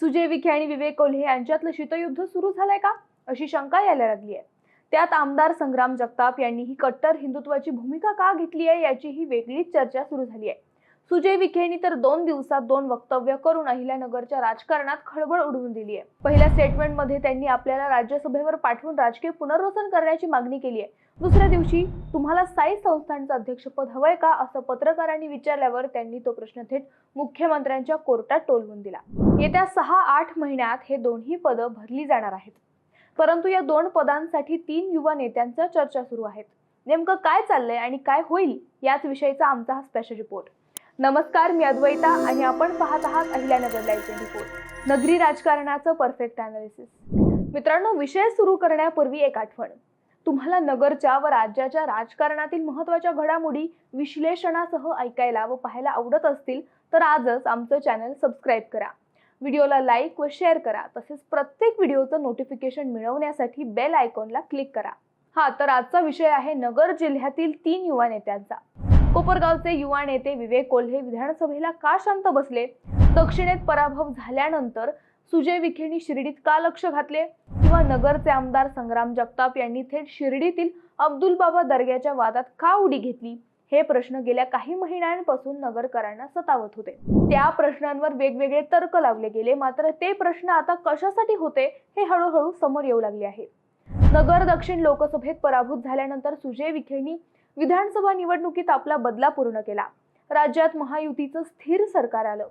सुजय विखे आणि विवेक कोल्हे यांच्यातलं शीतयुद्ध सुरू झालंय का? अशी शंका यायला लागली आहे त्यात आमदार संग्राम जगताप यांनी ही कट्टर हिंदुत्वाची भूमिका का घेतली आहे याची ही वेगळीच चर्चा सुरू झाली आहे सुजय विखेंनी तर दोन दिवसात दोन वक्तव्य करून अहिल्यानगरच्या राजकारणात खळबळ उडवून दिली आहे पहिल्या स्टेटमेंटमध्ये त्यांनी आपल्याला राज्यसभेवर पाठवून राजकीय पुनर्वसन करण्याची मागणी केली आहे दुसऱ्या दिवशी तुम्हाला साई संस्थांचं अध्यक्षपद हवंय का? असं पत्रकारांनी विचारल्यावर त्यांनी तो प्रश्न थेट मुख्यमंत्र्यांच्या कोर्टात टोलवून दिला. येत्या सहा आठ महिन्यात हे दोन्ही पदं भरली जाणार आहेत. परंतु या दोन पदांसाठी तीन युवा नेत्यांच्या चर्चा सुरू आहेत. नेमकं काय चाललंय आणि काय होईल याच विषयीचा आमचा हा स्पेशल रिपोर्ट नमस्कार मी अद्वैता आणि आपण पाहत आहात अहिल्यानगर लाईव्ह रिपोर्ट नगरी राजकारणाचं परफेक्ट अनालिसिस मित्रांनो विषय सुरू करण्यापूर्वी एक आठवण. तुम्हाला नगरच्या व राज्याच्या राजकारणातील महत्त्वाच्या घडामोडी विश्लेषणासह ऐकायला व पाहायला आवडत असतील तर आजच आमचं चॅनल सबस्क्राईब करा. व्हिडिओला लाईक व शेअर करा. तसेच प्रत्येक व्हिडिओचं नोटिफिकेशन मिळवण्यासाठी बेल आयकॉनला क्लिक करा. हा तर आजचा विषय आहे नगर जिल्ह्यातील तीन युवा नेत्यांचा. कोपरगावचे युवा नेते विवेक कोल्हे विधानसभेला का शांत बसले? दक्षिणेत पराभव झाल्यानंतर सुजय विखेंनी शिर्डीत का लक्ष घातले? किंवा नगरचे आमदार संग्राम जगताप यांनी थेट शिर्डीतील अब्दुल बाबा दर्ग्याच्या वादात का उडी घेतली? हे प्रश्न गेल्या काही महिन्यांपासून नगरकरांना सतावत होते. त्या प्रश्नांवर वेगवेगळे तर्क लावले गेले मात्र ते प्रश्न आता कशासाठी होते हे हळूहळू समोर येऊ लागले आहे. नगर दक्षिण लोकसभेत पराभूत झाल्यानंतर सुजय विखेंनी विधानसभा निवडणुकीत आपला बदला पूर्ण केला. राज्यात महायुतीचं स्थिर सरकार आलं.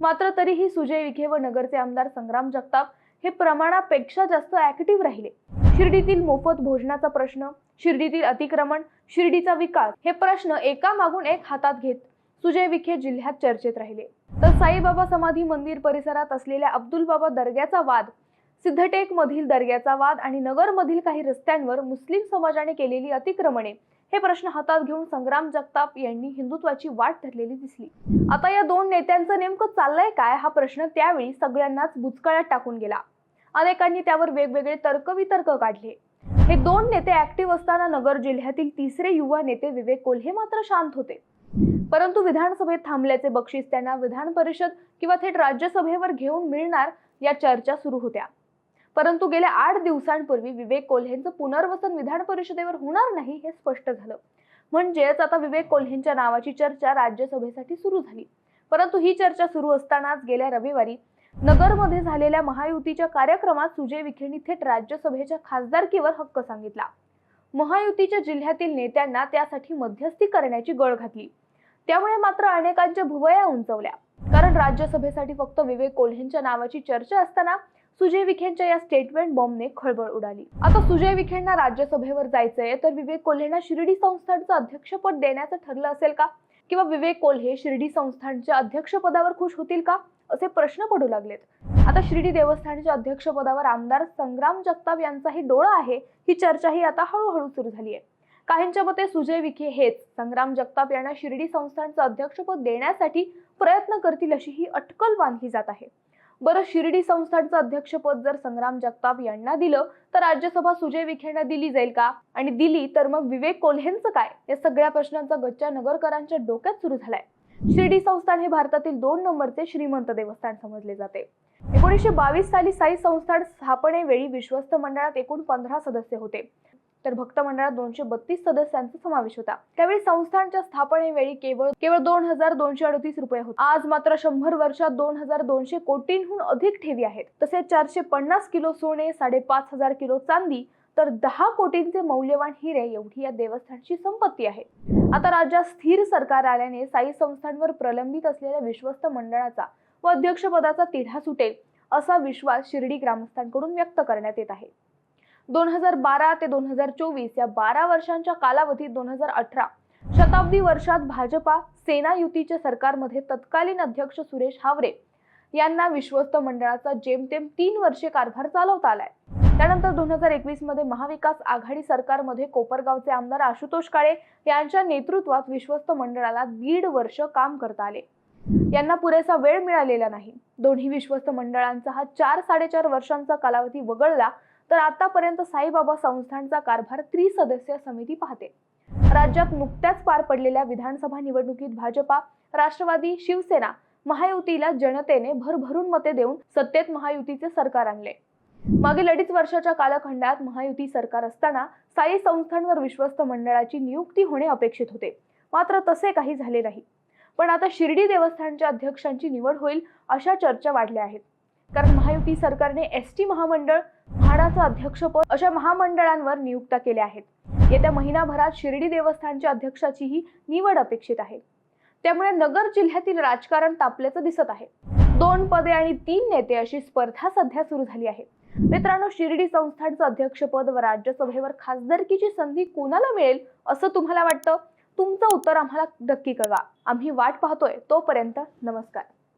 मात्र तरीही सुजय विखे व नगरचे आमदार संग्राम जगताप हे प्रमाणापेक्षा जास्त ऍक्टिव्ह राहिले. शिर्डीतील मोफत भोजनाचा प्रश्न शिर्डीतील अतिक्रमण शिर्डीचा विकास हे प्रश्न एका मागून एक हातात घेत सुजय विखे जिल्ह्यात चर्चेत राहिले. तर साईबाबा समाधी मंदिर परिसरात असलेल्या अब्दुल बाबा दर्ग्याचा वाद सिद्धटेकमधील दर्ग्याचा वाद आणि नगरमधील काही रस्त्यांवर मुस्लिम समाजाने केलेली अतिक्रमणे हे प्रश्न हातात घेऊन संग्राम जगताप यांनी हिंदुत्वाची वाट धरलेली दिसली. आता या दोन नेत्यांचं नेमकं चाललंय काय हा प्रश्न त्यावेळी सगळ्यांनाच बुचकळ्यात टाकून गेला. अनेकांनी त्यावर वेगवेगळे तर्कवितर्क काढले. हे दोन नेते ऍक्टिव्ह असताना नगर जिल्ह्यातील तिसरे युवा नेते विवेक कोल्हे मात्र शांत होते. परंतु विधानसभेत थांबल्याचे बक्षीस त्यांना विधान परिषद किंवा थेट राज्यसभेवर घेऊन मिळणार या चर्चा सुरू होत्या. परंतु गेल्या आठ दिवसांपूर्वी विवेक कोल्हेंचं पुनर्वसन विधान परिषदेवर होणार नाही हे स्पष्ट झालं. म्हणजेच आता विवेक कोल्हेंच्या नावाची चर्चा राज्यसभेसाठी सुरू झाली. परंतु ही चर्चा सुरू असतानाच गेल्या रविवारी नगरमध्ये झालेल्या महायुतीच्या कार्यक्रमात सुजय विखेंनी थेट राज्यसभेच्या खासदारकीवर हक्क सांगितला. महायुतीच्या जिल्ह्यातील नेत्यांना त्यासाठी मध्यस्थी करण्याची गळ घातली. त्यामुळे मात्र अनेकांच्या भुवया उंचवल्या. कारण राज्यसभेसाठी फक्त विवेक कोल्हेंच्या नावाची चर्चा असताना सुजय विखेंच्या या स्टेटमेंट बॉम्बने खळबळ उडाली. आता सुजय विखेंना राज्यसभेवर जायचंय तर विवेक कोल्हेंना शिर्डी संस्थानचं अध्यक्षपद देण्याचं ठरलं असेल का? किंवा विवेक कोल्हे शिर्डी संस्थानच्या अध्यक्षपदावर खुश होतील का? असे प्रश्न पडू लागलेत. आता शिर्डी देवस्थानच्या अध्यक्षपदावर आमदार संग्राम जगताप यांचाही डोळा आहे ही चर्चाही आता हळूहळू सुरू झाली आहे काहींच्या मते सुजय विखे हेच संग्राम जगताप यांना शिर्डी संस्थानचं अध्यक्षपद देण्यासाठी प्रयत्न करतील अशी ही अटकल बांधली जात आहे. बरं शिर्डी संस्थानचं अध्यक्षपद जर संग्राम जगताप यांना दिलं तर राज्यसभा सुजय विखेंना दिली जाईल का? आणि दिली तर मग विवेक कोल्हेंचं काय? या सगळ्या प्रश्नांचा गच्चा नगरकरांच्या डोक्यात सुरू झालाय. शिर्डी संस्थान हे भारतातील दोन नंबरचे श्रीमंत देवस्थान समजले जाते. एकोणीसशे बावीस साली साई संस्थान स्थापनेवेळी विश्वस्त मंडळात एकूण पंधरा सदस्य होते. तर भक्त मंडळात दोनशे बत्तीस सदस्यांचा समावेश होता. त्यावेळी संस्थानच्या स्थापनेवेळी केवळ केवळ दोन हजार दोनशे अडतीस रुपये होते. आज मात्र शंभर वर्षात दोन हजार दोनशे कोटींहून अधिक ठेवी आहेत. तसेच चारशे पन्नास किलो सोने साडेपाच हजार किलो चांदी तर दहा कोटींचे मौल्यवान हिरे एवढी या देवस्थानची संपत्ती आहे. आता राज्यात स्थिर सरकार आल्याने साई संस्थांवर प्रलंबित असलेल्या विश्वस्त मंडळाचा व अध्यक्षपदाचा तिढा सुटेल असा विश्वास शिर्डी ग्रामस्थांकडून व्यक्त करण्यात येत आहे. दोन हजार बारा ते दोन हजार चोवीस या बारा वर्षांच्या कालावधीत दोन हजार अठरा शताब्दी वर्षात भाजपा सेना युतीच्या सरकारमध्ये तत्कालीन अध्यक्ष सुरेश हावरे यांना विश्वस्त मंडळाचा जेमतेम तीन वर्षे कारभार चालवता आलाय. त्यानंतर दोन हजार एकवीसमध्ये महाविकास आघाडी सरकारमध्ये कोपरगावचे आमदार आशुतोष काळे यांच्या नेतृत्वात विश्वस्त मंडळाला दीड वर्ष काम करता आले. यांना पुरेसा वेळ मिळालेला नाही. दोन्ही विश्वस्त मंडळांचा हा चार साडेचार वर्षांचा कालावधी वगळला तर आतापर्यंत साईबाबा संस्थानचा कारभार त्रिसदस्य समिती पाहते. राज्यात नुकत्याच पार पडलेल्या विधानसभा निवडणुकीत भाजपा राष्ट्रवादी शिवसेना महायुतीला जनतेने भरभरून मते देऊन सत्तेत महायुतीचे सरकार आणले. मागील अडीच वर्षाच्या कालखंडात महायुती सरकार असताना साई संस्थांवर विश्वस्त मंडळाची नियुक्ती होणे अपेक्षित होते. मात्र तसे काही झाले नाही. पण आता शिर्डी देवस्थानच्या अध्यक्षांची निवड होईल अशा चर्चा वाढल्या आहेत. कारण महायुती सरकारने एस टी महामंडळ म्हाडाचं अध्यक्षपद अशा महामंडळांवर नियुक्त्या केल्या आहेत. येत्या महिनाभरात शिर्डी देवस्थानच्या अध्यक्षाचीही निवड अपेक्षित आहे. त्यामुळे नगर जिल्ह्यातील राजकारण तापल्याचं दिसत आहे. दोन पदे आणि तीन नेते अशी स्पर्धा सध्या सुरू झाली आहे. मित्रांनो शिर्डी संस्थानचं अध्यक्षपद व राज्यसभेवर खासदारकीची संधी कोणाला मिळेल असं तुम्हाला वाटतं? तुमचं उत्तर आम्हाला नक्की कळवा. आम्ही वाट पाहतोय. तोपर्यंत नमस्कार.